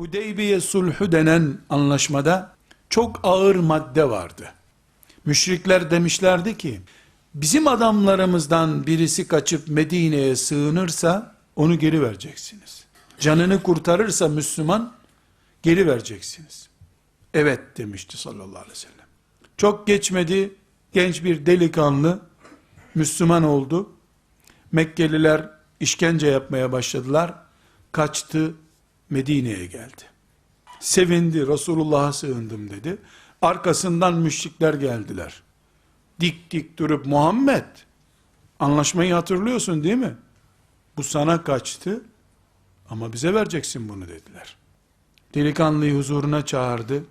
Hudeybiye sulhu denen anlaşmada çok ağır madde vardı. Müşrikler demişlerdi ki, bizim adamlarımızdan birisi kaçıp Medine'ye sığınırsa onu geri vereceksiniz. Canını kurtarırsa Müslüman geri vereceksiniz. Evet demişti sallallahu aleyhi ve sellem. Çok geçmedi genç bir delikanlı Müslüman oldu. Mekkeliler işkence yapmaya başladılar. Kaçtı Medine'ye geldi. Sevindi Resulullah'a sığındım dedi. Arkasından müşrikler geldiler. Dik dik durup Muhammed anlaşmayı hatırlıyorsun değil mi? Bu sana kaçtı ama bize vereceksin bunu dediler. Delikanlıyı huzuruna çağırdı.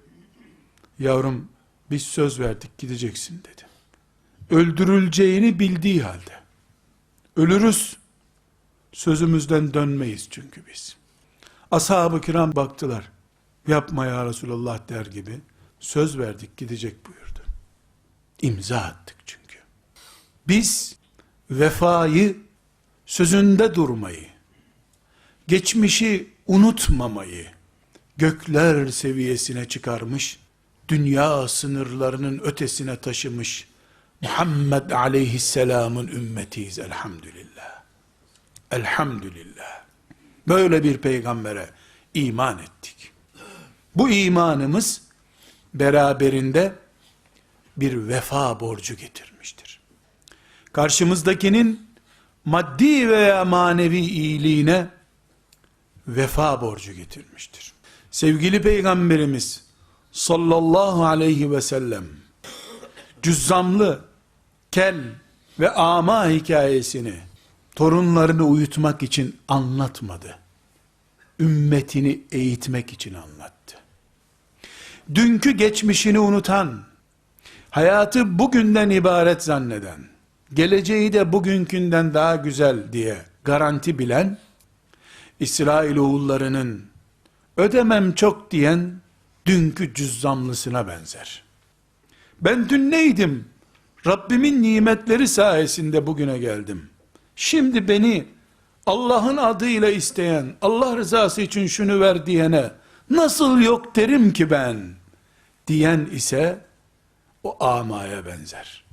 Yavrum biz söz verdik gideceksin dedi. Öldürüleceğini bildiği halde. Ölürüz. Sözümüzden dönmeyiz çünkü biz. Ashab-ı kiram baktılar. Yapma ya Resulallah der gibi. Söz verdik gidecek buyurdu. İmza attık çünkü. Biz vefayı, sözünde durmayı, geçmişi unutmamayı gökler seviyesine çıkarmış, dünya sınırlarının ötesine taşımış Muhammed aleyhisselamın ümmetiyiz elhamdülillah. Elhamdülillah. Böyle bir peygambere iman ettik. Bu imanımız beraberinde bir vefa borcu getirmiştir. Karşımızdakinin maddi veya manevi iyiliğine vefa borcu getirmiştir. Sevgili Peygamberimiz sallallahu aleyhi ve sellem cüzzamlı, kel ve ama hikayesini torunlarını uyutmak için anlatmadı. Ümmetini eğitmek için anlattı. Dünkü geçmişini unutan, hayatı bugünden ibaret zanneden, geleceği de bugünkünden daha güzel diye garanti bilen, İsrail oğullarının ödemem çok diyen dünkü cüzzamlısına benzer. Ben dün neydim? Rabbimin nimetleri sayesinde bugüne geldim. Şimdi beni Allah'ın adıyla isteyen, Allah rızası için şunu ver diyene nasıl yok derim ki ben? Diyen ise o amaya benzer.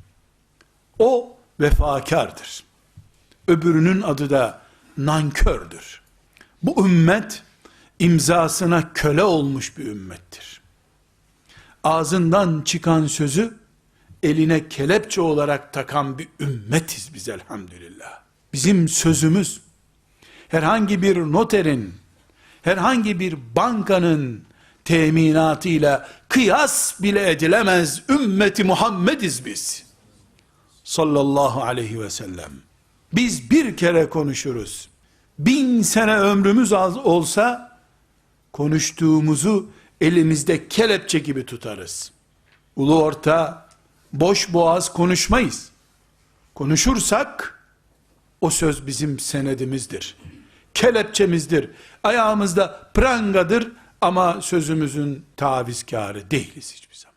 O vefakardır. Öbürünün adı da nankördür. Bu ümmet imzasına köle olmuş bir ümmettir. Ağzından çıkan sözü eline kelepçe olarak takan bir ümmetiz biz elhamdülillah. Bizim sözümüz herhangi bir noterin, herhangi bir bankanın teminatıyla kıyas bile edilemez ümmeti Muhammediz biz. Sallallahu aleyhi ve sellem. Biz bir kere konuşuruz. Bin sene ömrümüz az olsa konuştuğumuzu elimizde kelepçe gibi tutarız. Ulu orta, boş boğaz konuşmayız. Konuşursak, o söz bizim senedimizdir. Kelepçemizdir. Ayağımızda prangadır ama sözümüzün tavizkarı değiliz hiçbir zaman.